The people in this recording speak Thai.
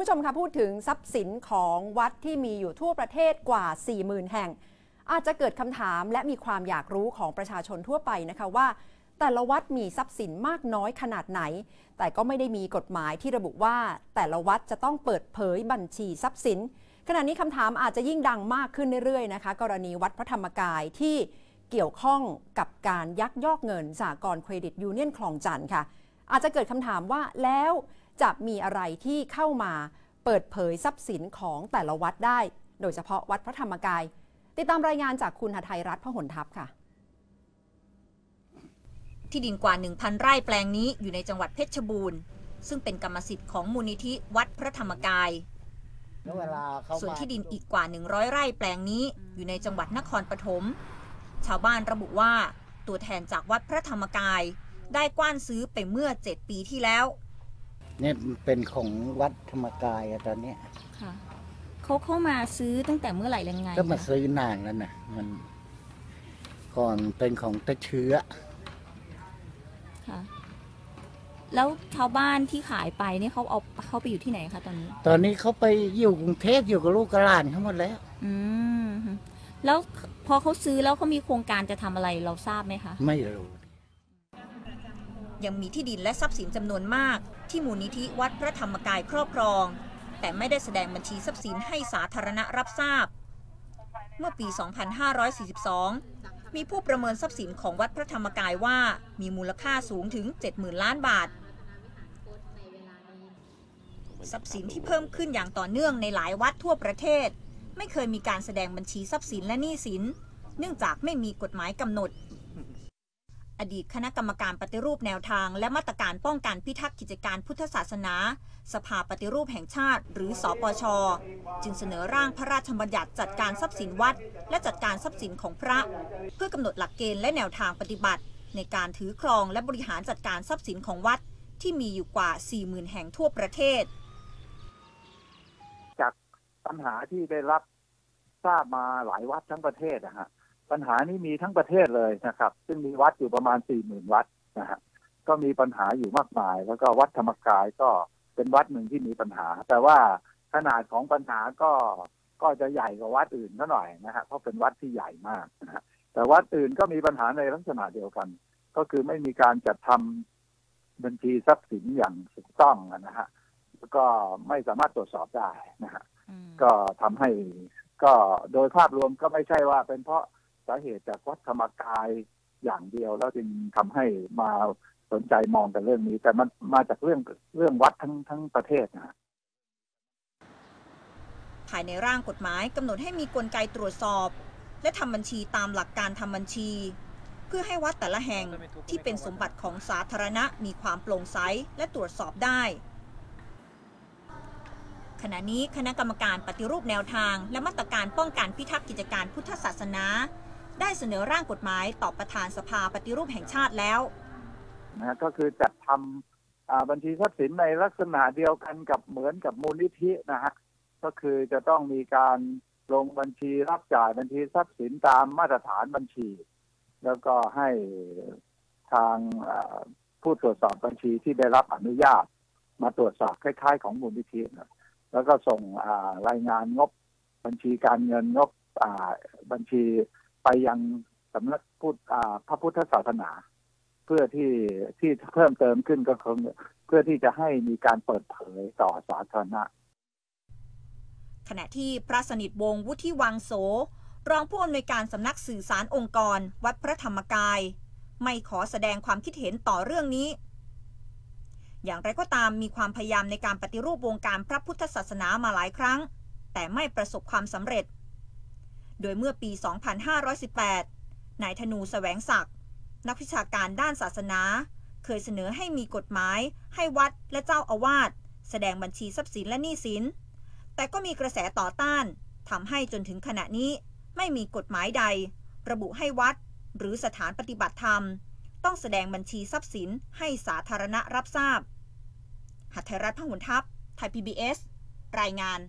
ผู้ชมคะพูดถึงทรัพย์สินของวัดที่มีอยู่ทั่วประเทศกว่า 40,000 แห่ง อาจจะเกิดคำถามและมีความอยากรู้ของประชาชนทั่วไปนะคะว่า แต่ละวัดมีทรัพย์สินมากน้อยขนาดไหน แต่ก็ไม่ได้มีกฎหมายที่ระบุว่า แต่ละวัดจะต้องเปิดเผยบัญชีทรัพย์สิน ขณะนี้คำถามอาจจะยิ่งดังมากขึ้นเรื่อยๆนะคะ กรณีวัดพระธรรมกายที่เกี่ยวข้องกับการยักยอกเงินสากลเครดิตยูเนียนคลองจันทร์ค่ะ อาจจะเกิดคำถามว่าแล้ว จะมีอะไรที่เข้ามาเปิดเผยทรัพย์สินของแต่ละวัดได้ โดยเฉพาะวัดพระธรรมกาย ติดตามรายงานจากคุณหทัยรัฐพหลทัพค่ะที่ดินกว่า 1,000 ไร่แปลงนี้อยู่ในจังหวัดเพชรบูรณ์ ซึ่งเป็นกรรมสิทธิ์ของมูลนิธิวัดพระธรรมกายแล้วเวลาเขาส่วนมาที่ดินอีกกว่า 100 ไร่แปลงนี้อยู่ในจังหวัดนครปฐม ชาวบ้านระบุว่าตัวแทนจากวัดพระธรรมกาย ได้กว้านซื้อไปเมื่อ 7 ปีที่แล้ว เนี่ยเป็นของวัดธรรมกายอะตอนเนี้ยค่ะเขาเข้ามาซื้อตั้งแต่เมื่อไหร่ยังไงก็มาคะซื้อนานแล้วนะมัน ก่อนเป็นของตะเชื้อ ค่ะ แล้วชาวบ้านที่ขายไปเนี่ยเขาเอาเขาไปอยู่ที่ไหนคะตอนนี้ ตอนนี้เขาไปอยู่กรุงเทพอยู่กับลูกกับหลานเขาหมดแล้ว อืม แล้วพอเขาซื้อแล้วเขามีโครงการจะทำอะไรเราทราบไหมคะ ไม่รู้ ยังมีที่ดินและทรัพย์สินจำนวนมาก ที่มูลนิธิวัดพระธรรมกายครอบครอง แต่ไม่ได้แสดงบัญชีทรัพย์สินให้สาธารณะรับทราบ เมื่อปี 2542 มีผู้ประเมินทรัพย์สินของวัดพระธรรมกายว่ามีมูลค่าสูงถึง 70,000 ล้านบาท ทรัพย์สินที่เพิ่มขึ้นอย่างต่อเนื่องในหลายวัดทั่วประเทศ ไม่เคยมีการแสดงบัญชีทรัพย์สินและหนี้สิน เนื่องจากไม่มีกฎหมายกำหนด อดีตคณะกรรมการปฏิรูปแนวทาง และมาตรการป้องกันพิทักษ์กิจการพุทธศาสนา สภาปฏิรูปแห่งชาติ หรือสอปช จึงเสนอร่างพระราชบัญญัติจัดการทรัพย์สินวัด และจัดการทรัพย์สินของพระ เพื่อกำหนดหลักเกณฑ์และแนวทางปฏิบัติ ในการถือครองและบริหารจัดการทรัพย์สินของวัด ที่มีอยู่กว่า 40,000 แห่งทั่วประเทศ จากปัญหาที่ได้รับทราบมาหลายวัดทั้งประเทศนะฮะ ปัญหานี้มีทั้งประเทศเลยนะครับ ซึ่งมีวัดอยู่ประมาณสี่หมื่นวัดนะฮะก็มีปัญหาอยู่มากมาย แล้วก็วัดธรรมกายก็เป็นวัดหนึ่งที่มีปัญหา แต่ว่าขนาดของปัญหาก็ก็จะใหญ่กว่าวัดอื่นก็หน่อยนะฮะเพราะเป็นวัดที่ใหญ่มากนะฮะแต่วัดอื่นก็มีปัญหาในลักษณะเดียวกัน ก็คือไม่มีการจัดทำบัญชีทรัพย์สินอย่างถูกต้องนะฮะแล้วก็ไม่สามารถตรวจสอบได้นะฮะก็ทำให้ก็โดยภาพรวมก็ไม่ใช่ว่าเป็นเพราะสาเหตุจากวัดธรรมกายอย่างเดียว แล้วจึงทำให้มาสนใจมองกันเรื่องนี้ แต่มันมาจากเรื่องเรื่องวัดทั้งทั้งประเทศนะฮะภายในร่างกฎหมายกำหนดให้มีกลไกตรวจสอบ และทำบัญชีตามหลักการทำบัญชี เพื่อให้วัดแต่ละแห่งที่เป็นสมบัติของสาธารณะมีความโปร่งใสและตรวจสอบได้ ขณะนี้คณะกรรมการปฏิรูปแนวทาง และมาตรการป้องกันพิทักษ์กิจการพุทธศาสนา ได้เสนอร่างกฎหมายต่อประธานสภาปฏิรูปแห่งชาติแล้วนะก็คือจัดทำบัญชีทรัพย์สินในลักษณะเดียวกันกับเหมือนกับมูลนิธินะฮะก็คือจะต้องมีการลงบัญชีรับจ่ายบัญชีทรัพย์สินตามมาตรฐานบัญชี แล้วก็ให้ทางผู้ตรวจสอบบัญชีที่ได้รับอนุญาต มาตรวจสอบคล้าย ๆ ของมูลนิธินะแล้วก็ส่งรายงานงบบัญชีการเงินงบบัญชี ไปยังสำนักพุทธพระพุทธศาสนา เพื่อที่ที่เพิ่มเติมขึ้นก็คงเพื่อที่จะให้มีการเปิดเผยต่อสาธารณะ ขณะที่พระสนิทวงศ์วุฒิวังโส รองผู้อำนวยการสำนักสื่อสารองค์กร วัดพระธรรมกาย ไม่ขอแสดงความคิดเห็นต่อเรื่องนี้ อย่างไรก็ตามมีความพยายามในการปฏิรูปวงการพระพุทธศาสนามาหลายครั้ง แต่ไม่ประสบความสำเร็จ โดยเมื่อปี 2518 นายธนูแสวงศักดิ์นักวิชาการด้านศาสนา เคยเสนอให้มีกฎหมาย ให้วัดและเจ้าอาวาสแสดงบัญชีทรัพย์สินและหนี้สิน แต่ก็มีกระแสต่อต้านทำให้จนถึงขณะนี้ไม่มีกฎหมายใด ระบุให้วัด หรือสถานปฏิบัติธรรม ต้องแสดงบัญชีทรัพย์สินให้สาธารณะรับทราบหัตถรัฐพหุนทัพ ไทย PBS รายงาน